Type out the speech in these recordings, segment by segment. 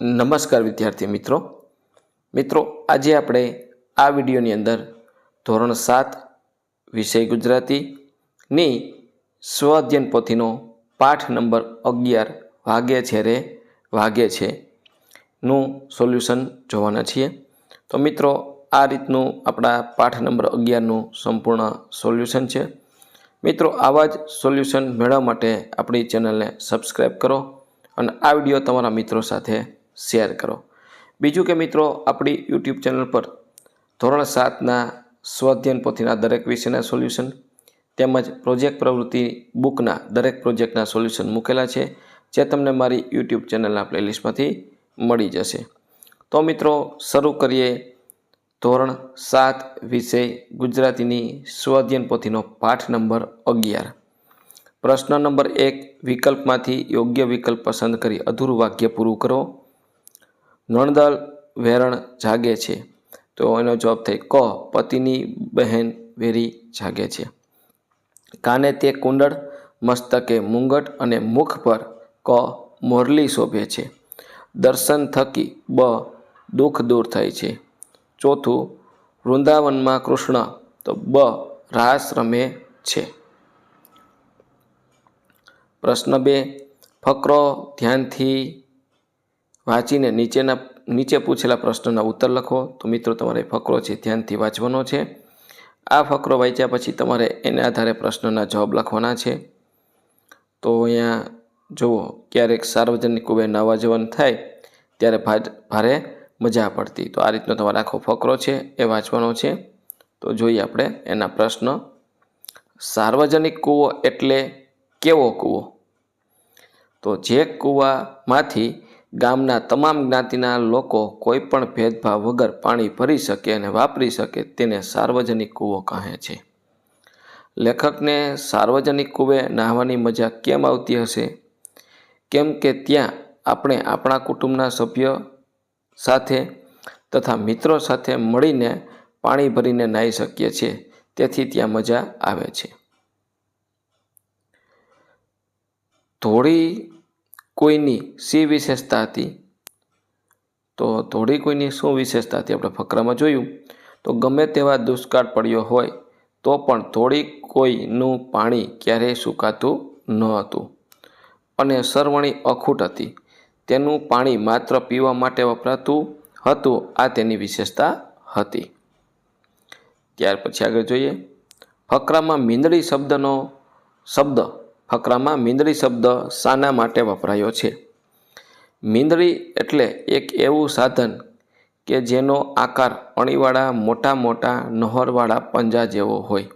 નમસ્કાર વિદ્યાર્થી મિત્રો. મિત્રો, આજે આપણે આ વિડીયોની અંદર ધોરણ સાત વિષય ગુજરાતીની સ્વઅધ્યયન પોથીનો પાઠ નંબર અગિયાર વાગે છે રે વાગે છે નું સોલ્યુશન જોવાના છીએ. તો મિત્રો, આ રીતનું આપણા પાઠ નંબર અગિયારનું સંપૂર્ણ સોલ્યુશન છે. મિત્રો, આવા જ સોલ્યુશન મેળવવા માટે આપણી ચેનલને સબસ્ક્રાઈબ કરો અને આ વીડિયો તમારા મિત્રો સાથે શેર કરો. બીજું કે મિત્રો, આપણી યુટ્યુબ ચેનલ પર ધોરણ સાતના સ્વાધ્યન પોથીના દરેક વિષયના સોલ્યુશન તેમજ પ્રોજેક્ટ પ્રવૃત્તિ બુકના દરેક પ્રોજેક્ટના સોલ્યુશન મૂકેલા છે, જે તમને મારી યુટ્યુબ ચેનલના પ્લેલિસ્ટમાંથી મળી જશે. તો મિત્રો, શરૂ કરીએ ધોરણ સાત વિષય ગુજરાતીની સ્વાધ્યન પોથીનો પાઠ નંબર અગિયાર. પ્રશ્ન નંબર એક, વિકલ્પમાંથી યોગ્ય વિકલ્પ પસંદ કરી અધૂરું વાક્ય પૂરું કરો. નણદલ વેરણ જાગે છે. તો એનો જવાબ થઈ ક, પતિની બહેન વેરી જાગે છે. કાને તે કુંડળ, મસ્તકે મુંગટ અને મુખ પર ક, મોરલી શોભે છે. દર્શન થકી બ, દુઃખ દૂર થાય છે. ચોથું, વૃંદાવનમાં કૃષ્ણ, તો બ, રાસ રમે છે. પ્રશ્ન બે, ફકરો ધ્યાનથી વાંચીને નીચેના, નીચે પૂછેલા પ્રશ્નના ઉત્તર લખો. તો મિત્રો, તમારે ફકરો છે, ધ્યાનથી વાંચવાનો છે. આ ફકરો વાંચ્યા પછી તમારે એને આધારે પ્રશ્નના જવાબ લખવાના છે. તો અહીંયા જુઓ, ક્યારેક સાર્વજનિક કુબે નવાજવન થાય, ત્યારે ભારે મજા પડતી. તો આ રીતનો તમારે આખો ફકરો છે, એ વાંચવાનો છે. તો જોઈએ આપણે એના પ્રશ્ન. સાર્વજનિક કૂવો એટલે કેવો કૂવો? તો જે કૂવામાંથી ગામના તમામ જ્ઞાતિના લોકો કોઈ પણ ભેદભાવ વગર પાણી ભરી શકે અને વાપરી શકે તેને સાર્વજનિક કૂવો કહે છે. લેખકને સાર્વજનિક કૂવે નાહવાની મજા કેમ આવતી હશે? કેમ કે ત્યાં આપણે આપણા કુટુંબના સભ્ય સાથે તથા મિત્રો સાથે મળીને પાણી ભરીને નાહી શકીએ છીએ, તેથી ત્યાં મજા આવે છે. ધોળી કોઈની સી વિશેષતા હતી? તો ધોળી કોઈની શું વિશેષતા હતી? આપણે ફકરામાં જોયું. તો ગમે તેવા દુષ્કાળ પડ્યો હોય, તો પણ ધોળી કોઈનું પાણી ક્યારેય સુકાતું ન હતું. અને સરવણી અખૂટ હતી. તેનું પાણી માત્ર પીવા માટે વપરાતું હતું, આ તેની વિશેષતા હતી. ત્યાર પછી આગળ જોઈએ. ફકરામાં મીંદડી શબ્દનો શબ્દ ફકરામાં મીંદડી શબ્દ શાના માટે વપરાયો છે. મીંદડી એટલે એક એવું સાધન કે જેનો આકાર અણીવાળા, મોટા મોટા નહોરવાળા પંજા જેવો હોય.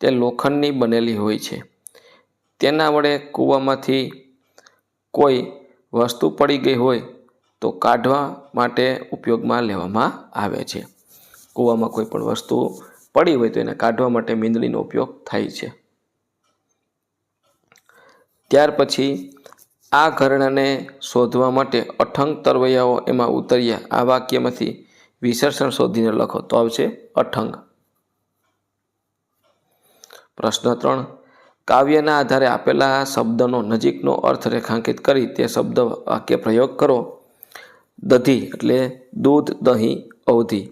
તે લોખંડની બનેલી હોય છે. તેના વડે કૂવામાંથી કોઈ વસ્તુ પડી ગઈ હોય તો કાઢવા માટે ઉપયોગમાં લેવામાં આવે છે. કૂવામાં કોઈ પણ વસ્તુ પડી હોય તો એને કાઢવા માટે મીંદડીનો ઉપયોગ થાય છે. ત્યાર પછી આ ઘરણાને શોધવા માટે અઠંગ તરવૈયાઓ એમાં ઉતર્યા. આ વાક્યમાંથી વિસર્જન શોધીને લખો તો આવશે અઠંગ. પ્રશ્ન ત્રણ. કાવ્યના આધારે આપેલા શબ્દનો નજીકનો અર્થ રેખાંકિત કરી તે શબ્દ વાક્ય પ્રયોગ કરો. દધી એટલે દૂધ, દહીં, અવધિ.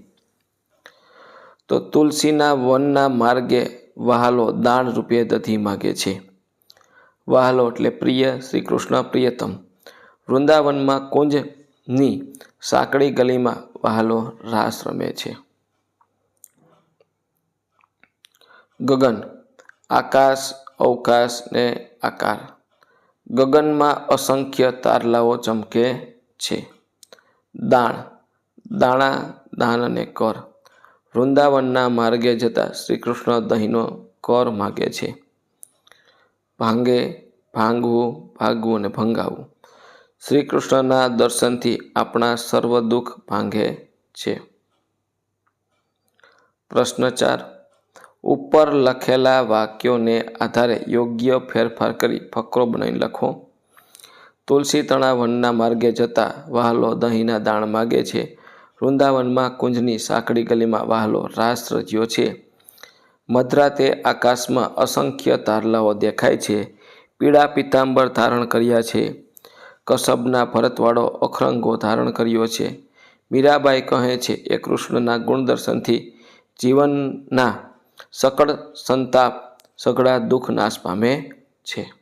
તો તુલસીના વનના માર્ગે વહાલો દાણ રૂપે દધી માગે છે. વહાલો એટલે પ્રિય શ્રી કૃષ્ણ પ્રિયતમ. વૃંદાવનમાં કુંજની સાંકડી ગલીમાં વહાલો રાસ રમે છે. ગગન, આકાશ, અવકાશ ને આકાર. ગગનમાં અસંખ્ય તારલાઓ ચમકે છે. દાણ, દાણા, દાન અને કર. વૃંદાવનના માર્ગે જતા શ્રી કૃષ્ણ દહીંનો કર માગે છે. ભાંગે ભાંગવું, ભાગવું અને ભંગાવવું. શ્રી કૃષ્ણના દર્શનથી આપણા સર્વ દુઃખ ભાંગે છે. પ્રશ્ન ચાર. ઉપર લખેલા વાક્યોને આધારે યોગ્ય ફેરફાર કરી ફકરો બનાવીને લખો. તુલસી તણાવનના માર્ગે જતા વહાલો દહીંના દાણ માગે છે. વૃંદાવનમાં કુંજની સાંકડી ગલીમાં વહાલો રાસ રચ્યો છે. મધરાતે આકાશમાં અસંખ્ય તારલાઓ દેખાય છે. પીળા પિતાંબર ધારણ કર્યા છે. કસબના ભરતવાળો અખરંગો ધારણ કર્યો છે. મીરાબાઈ કહે છે એ કૃષ્ણના ગુણદર્શનથી જીવનના સકળ સંતાપ, સઘળા દુઃખ નાશ પામે છે.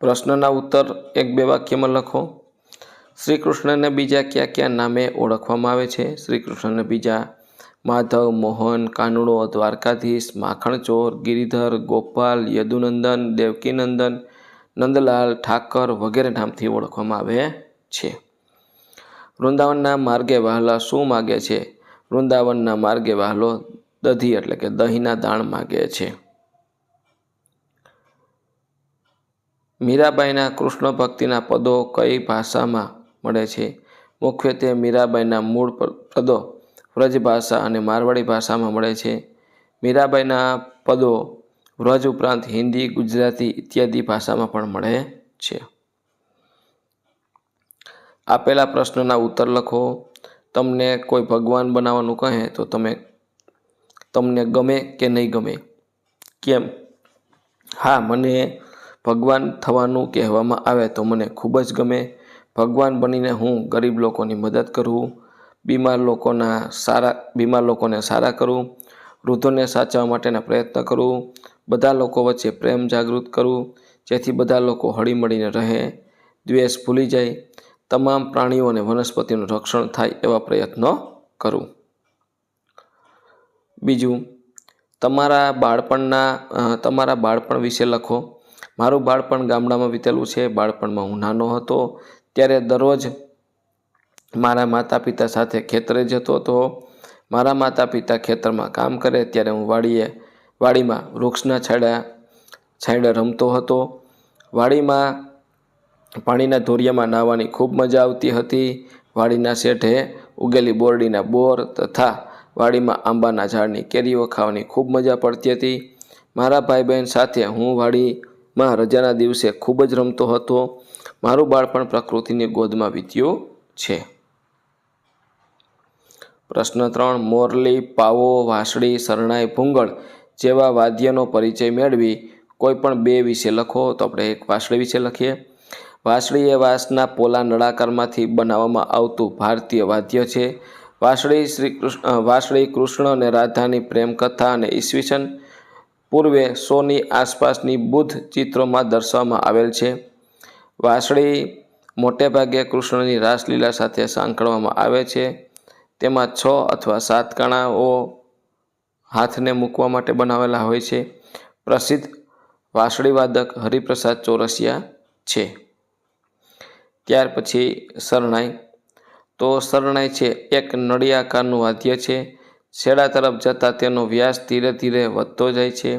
પ્રશ્નના ઉત્તર એક બે વાક્યમાં લખો. શ્રી કૃષ્ણને બીજા કયા કયા નામે ઓળખવામાં આવે છે? શ્રી કૃષ્ણને બીજા માધવ, મોહન, કાનુડો, દ્વારકાધીશ, માખણચોર, ગિરિધર, ગોપાલ, યદુનંદન, દેવકીનંદન, નંદલાલ, ઠાકર વગેરે નામથી ઓળખવામાં આવે છે. વૃંદાવનના માર્ગે વહાલા શું માગે છે? વૃંદાવનના માર્ગે વહાલો દધી એટલે કે દહીંના દાણ માગે છે. મીરાબાઈના કૃષ્ણ ભક્તિના પદો કઈ ભાષામાં મળે છે? મુખ્યત્વે મીરાબાઈના મૂળ પદો વ્રજ ભાષા અને મારવાડી ભાષામાં મળે છે. મીરાબાઈના પદો વ્રજ ઉપરાંત હિન્દી, ગુજરાતી ઇત્યાદિ ભાષામાં પણ મળે છે. આપેલા પ્રશ્નના ઉત્તર લખો. તમને કોઈ ભગવાન બનાવવાનું કહે તો તમે, તમને ગમે કે નહીં ગમે? કેમ? હા, મને ભગવાન થવાનું કહેવામાં આવે તો મને ખૂબ જ ગમે. ભગવાન બનીને હું ગરીબ લોકોની મદદ કરું. બીમાર લોકોના સારા, બીમાર લોકોને સારા કરું, વૃદ્ધોને સાચવવા માટેના પ્રયત્ન કરું, બધા લોકો વચ્ચે પ્રેમ જાગૃત કરું, જેથી બધા લોકો હળીમળીને રહે, દ્વેષ ભૂલી જાય, તમામ પ્રાણીઓ અને વનસ્પતિનું રક્ષણ થાય એવા પ્રયત્નો કરું. બીજું, તમારા બાળપણના તમારા બાળપણ વિશે લખો. મારું બાળપણ ગામડામાં વીતેલું છે. બાળપણમાં હું નાનો હતો. ત્યારે દરરોજ મારા માતા પિતા સાથે ખેતરે જતો હતો. મારા માતા પિતા ખેતરમાં કામ કરે ત્યારે હું વાડીએ, વાડીમાં વૃક્ષના છાંયડા છાંયડા રમતો હતો. વાડીમાં પાણીના ધોરિયામાં નાહવાની ખૂબ મજા આવતી હતી. વાડીના શેઠે ઉગેલી બોરડીના બોર તથા વાડીમાં આંબાના ઝાડની કેરીઓ ખાવાની ખૂબ મજા પડતી હતી. મારા ભાઈ બહેન સાથે હું વાડીમાં રજાના દિવસે ખૂબ જ રમતો હતો. મારું બાળપણ પ્રકૃતિની ગોદમાં વીત્યું છે. પ્રશ્ન ત્રણ, મોરલી, પાવો, વાંસળી, શરણાઈ, ભૂંગળ જેવા વાદ્યનો પરિચય મેળવી કોઈ પણ બે વિશે લખો. તો આપણે એક વાંસળી વિશે લખીએ. વાંસળી એ વાંસના પોલા નળાકારમાંથી બનાવવામાં આવતું ભારતીય વાદ્ય છે. વાંસળી શ્રી કૃષ્ણ વાંસળી કૃષ્ણ અને રાધાની પ્રેમ કથા અને ઈસવીસન પૂર્વે સોની આસપાસની બુદ્ધ ચિત્રોમાં દર્શાવવામાં આવેલ છે. વાંસળી મોટે ભાગે કૃષ્ણની રાસલીલા સાથે સાંકળવામાં આવે છે. તેમાં છ અથવા સાત કાણાઓ હાથને મૂકવા માટે બનાવેલા હોય છે. પ્રસિદ્ધ વાંસળી વાદક હરિપ્રસાદ ચોરસિયા છે. ત્યાર પછી શરણાઈ. તો શરણાઈ છે એક નળિયાકારનું વાદ્ય છે. છેડા તરફ જતાં તેનો વ્યાસ ધીરે ધીરે વધતો જાય છે.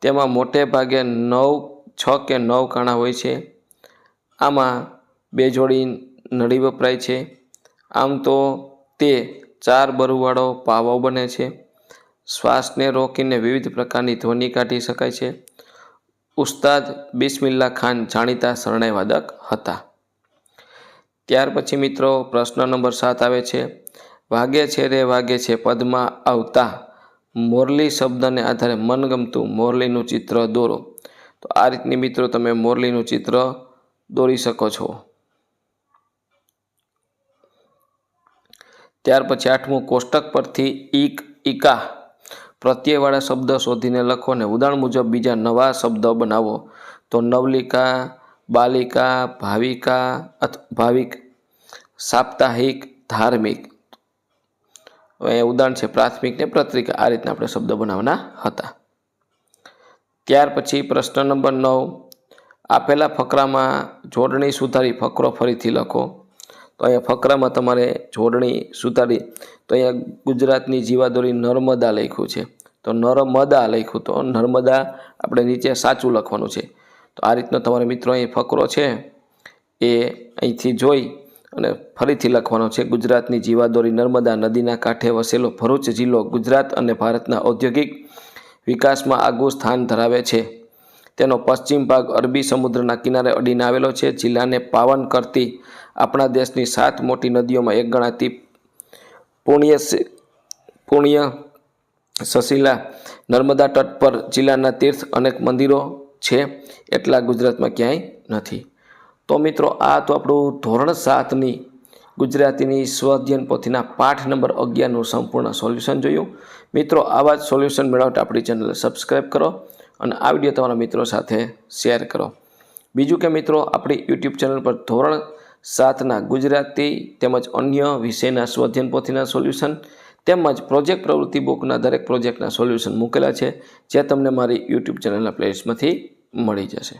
તેમાં મોટે ભાગે નવ, છ કે નવ કાણા હોય છે. આમાં બે જોડી નળી વપરાય છે. આમ તો તે ચાર બરુવાળો પાવો બને છે. શ્વાસને રોકીને વિવિધ પ્રકારની ધ્વનિ કાઢી શકાય છે. ઉસ્તાદ બિસ્મિલ્લા ખાન જાણીતા શરણાઈ વાદક હતા. ત્યાર પછી મિત્રો પ્રશ્ન નંબર સાત આવે છે. વાગે છે રે વાગે છે પદમાં આવતા મોરલી શબ્દને આધારે મનગમતું મોરલીનું ચિત્ર દોરો. તો આ રીતની મિત્રો તમે મોરલીનું ચિત્ર દોરી શકો છો. ત્યાર પછી આઠમું કોષ્ટક પરથી ઈક, ઈકા. પ્રત્યયવાળા શબ્દ શોધીને લખો ને ઉદાહરણ મુજબ બીજા નવા શબ્દ બનાવો. તો નવલિકા, બાલિકા, ભાવિકા ભાવિક, સાપ્તાહિક, ધાર્મિક. હવે ઉદાહરણ છે પ્રાથમિક ને પત્રિકા. આ રીતના આપણે શબ્દ બનાવવાના હતા. ત્યાર પછી પ્રશ્ન નંબર નવ. આપેલા ફકરામાં જોડણી સુધારી ફકરો ફરીથી લખો. તો અહીંયા ફકરામાં તમારે જોડણી સુતારી તો અહીંયા ગુજરાતની જીવાદોરી નર્મદા લખ્યું છે. તો નર્મદા લખ્યું. તો નર્મદા આપણે નીચે સાચું લખવાનું છે. તો આ રીતનો તમારે મિત્રો અહીં ફકરો છે. એ અહીંથી જોઈ અને ફરીથી લખવાનો છે. ગુજરાતની જીવાદોરી નર્મદા નદીના કાંઠે વસેલો ભરૂચ જિલ્લો ગુજરાત અને ભારતના ઔદ્યોગિક વિકાસમાં આગવું સ્થાન ધરાવે છે. તેનો પશ્ચિમ ભાગ અરબી સમુદ્રના કિનારે અડીને આવેલો છે. જિલ્લાને પાવન કરતી આપણા દેશની સાત મોટી નદીઓમાં એક ગણાતી પુણ્ય પુણ્ય સશીલા નર્મદા તટ પર જિલ્લાના તીર્થ અનેક મંદિરો છે. એટલા ગુજરાતમાં ક્યાંય નથી. તો મિત્રો, આ તો આપણું ધોરણ સાતની ગુજરાતીની સ્વઅધ્યયન પોથીના પાઠ નંબર અગિયારનું સંપૂર્ણ સોલ્યુશન જોયું. મિત્રો, આવા જ સોલ્યુશન મેળવતા આપણી ચેનલ સબસ્ક્રાઈબ કરો. અને આ વીડિયો તમારા મિત્રો સાથે શેર કરો. બીજું કે મિત્રો, આપણી યુટ્યુબ ચેનલ પર ધોરણ સાતના ગુજરાતી તેમજ અન્ય વિષયના સ્વઅધ્યયન પોથીના સોલ્યુશન તેમજ પ્રોજેક્ટ પ્રવૃત્તિ બુકના દરેક પ્રોજેક્ટના સોલ્યુશન મૂકેલા છે, જે તમને મારી યુટ્યુબ ચેનલના પ્લેલિસ્ટમાંથી મળી જશે.